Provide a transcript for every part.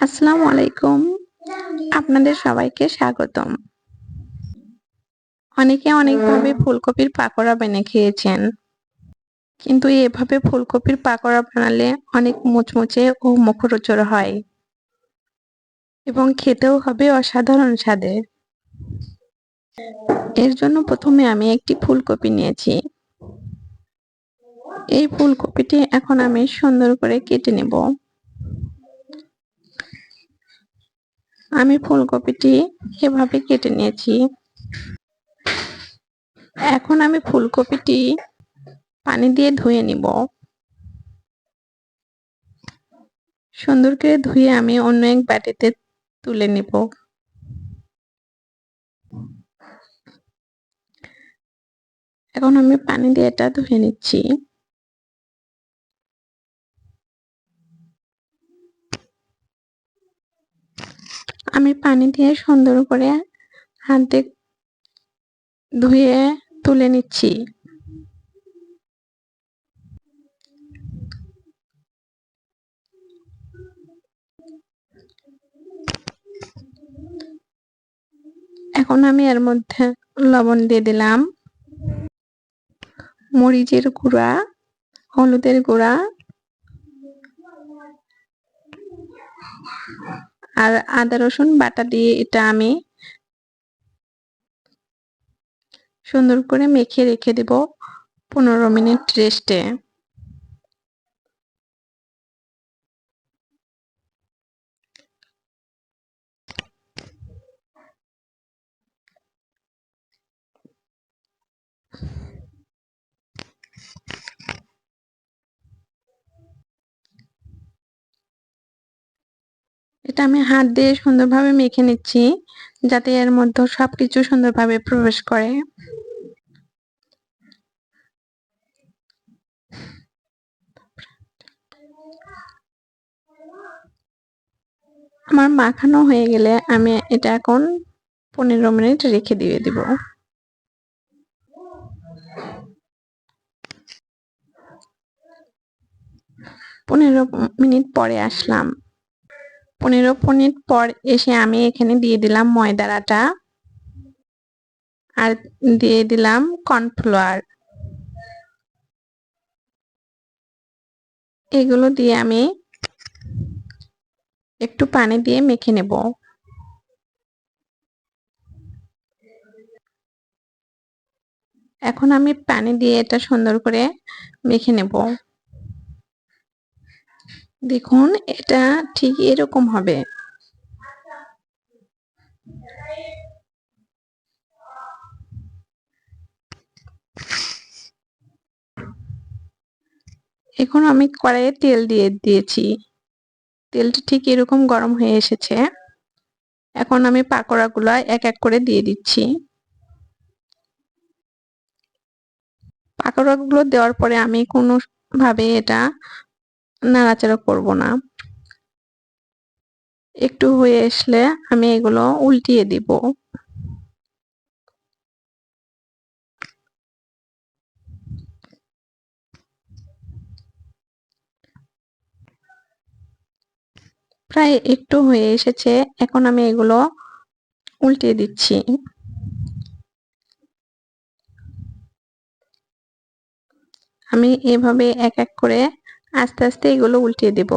আসসালামু আলাইকুম। আপনাদের সবাইকে স্বাগতম। অনেকে অনেকভাবে ফুলকপির পাকোড়া বেনে খেয়েছেন, কিন্তু এভাবে ফুলকপির পাকোড়া বানালে অনেক মুচমুচে ও মুখরোচর হয় এবং খেতেও হবে অসাধারণ স্বাদের। এর জন্য প্রথমে আমি একটি ফুলকপি নিয়েছি। এই ফুলকপিটি এখন আমি সুন্দর করে কেটে নেব। আমি ফুলকপিটি এভাবে কেটে নিয়েছি। এখন আমি ফুলকপিটি পানি দিয়ে ধুয়ে নিব। সুন্দর করে ধুয়ে আমি অন্য এক বাটিতে তুলে নিব। এখন আমি পানি দিয়ে এটা ধুয়ে নিচ্ছি। আমি পানি দিয়ে সুন্দর করে হাত দিয়ে ধুয়ে তুলে নিচ্ছি। এখন আমি এর মধ্যে লবণ দিয়ে দিলাম। মরিচের গুঁড়া, হলুদের গুঁড়া আর আদা, রসুন, বাটা দিয়ে এটা আমি সুন্দর করে মেখে রেখে দেব পনেরো মিনিট রেস্টে। এটা আমি হাত দিয়ে সুন্দরভাবে মেখে নিচ্ছি, যাতে এর মধ্যে সবকিছু সুন্দরভাবে প্রবেশ করে। আমার মাখানো হয়ে গেলে আমি এটা এখন পনেরো মিনিট রেখে দিয়ে দিব। পনেরো মিনিট পরে আসলাম। পনেরো মিনিট পর এসে আমি এখানে দিয়ে দিলাম ময়দার আটা আর দিয়ে দিলাম কর্নফ্লাওয়ার। এগুলো দিয়ে আমি একটু পানি দিয়ে মেখে নেব। এখন আমি পানি দিয়ে এটা সুন্দর করে মেখে নেব। দেখুন, এটা ঠিক এরকম হবে। এখন আমি কড়াইয়ে তেল দিয়ে দিয়েছি। তেলটা ঠিক এরকম গরম হয়ে এসেছে। এখন আমি পাকোড়াগুলো এক এক করে দিয়ে দিচ্ছি। পাকোড়াগুলো দেওয়ার পরে আমি কোনোভাবে এটা নাড়াচাড়া করব না। একটু হয়ে আসলে আমি এগুলো উল্টিয়ে দিব। প্রায় একটু হয়ে এসেছে, এখন আমি এগুলো উল্টিয়ে দিচ্ছি। আমি এভাবে এক এক করে আস্তে আস্তে এগুলো উল্টিয়ে দেব।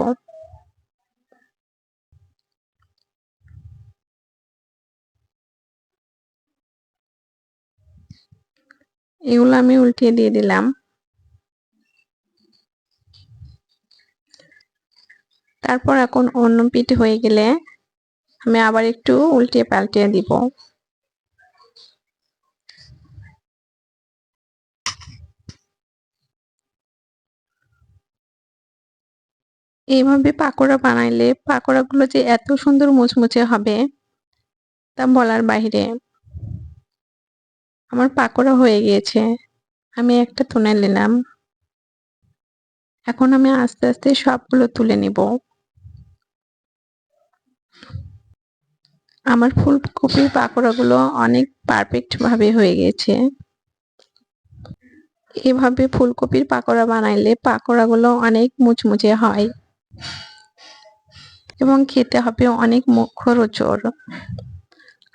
এগুলো আমি উল্টিয়ে দিয়ে দিলাম। তারপর এখন অন্য পিঠ হয়ে গেলে আমি আবার একটু উল্টিয়ে পাল্টিয়ে দিব। এইভাবে পাকোড়া বানাইলে পাকোড়াগুলো যে এত সুন্দর মুচমুচে হবে তা বলার বাহিরে আমার পাকোড়া হয়ে গিয়েছে। আমি একটা তুলে নিলাম। এখন আমি আস্তে আস্তে সবগুলো তুলে নিব। আমার ফুলকপির পাকোড়াগুলো অনেক পারফেক্ট ভাবে হয়ে গেছে এভাবে ফুলকপির পাকোড়া বানাইলে পাকোড়াগুলো অনেক মুচমুচে হয়। এবং খেতে হবে অনেক মুখরোচর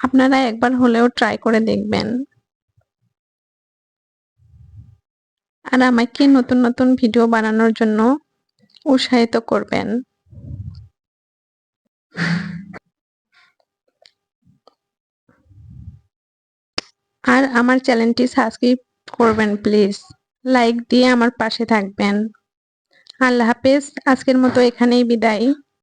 আপনারা একবার হলেও ট্রাই করে দেখবেন। আর আমাকে নতুন নতুন ভিডিও বানানোর জন্য উৎসাহিত করবেন। আর আমার চ্যানেলটি সাবস্ক্রাইব করবেন প্লিজ লাইক দিয়ে আমার পাশে থাকবেন। আল্লাহ হাফেজ আজকের মতো এখানেই বিদায়।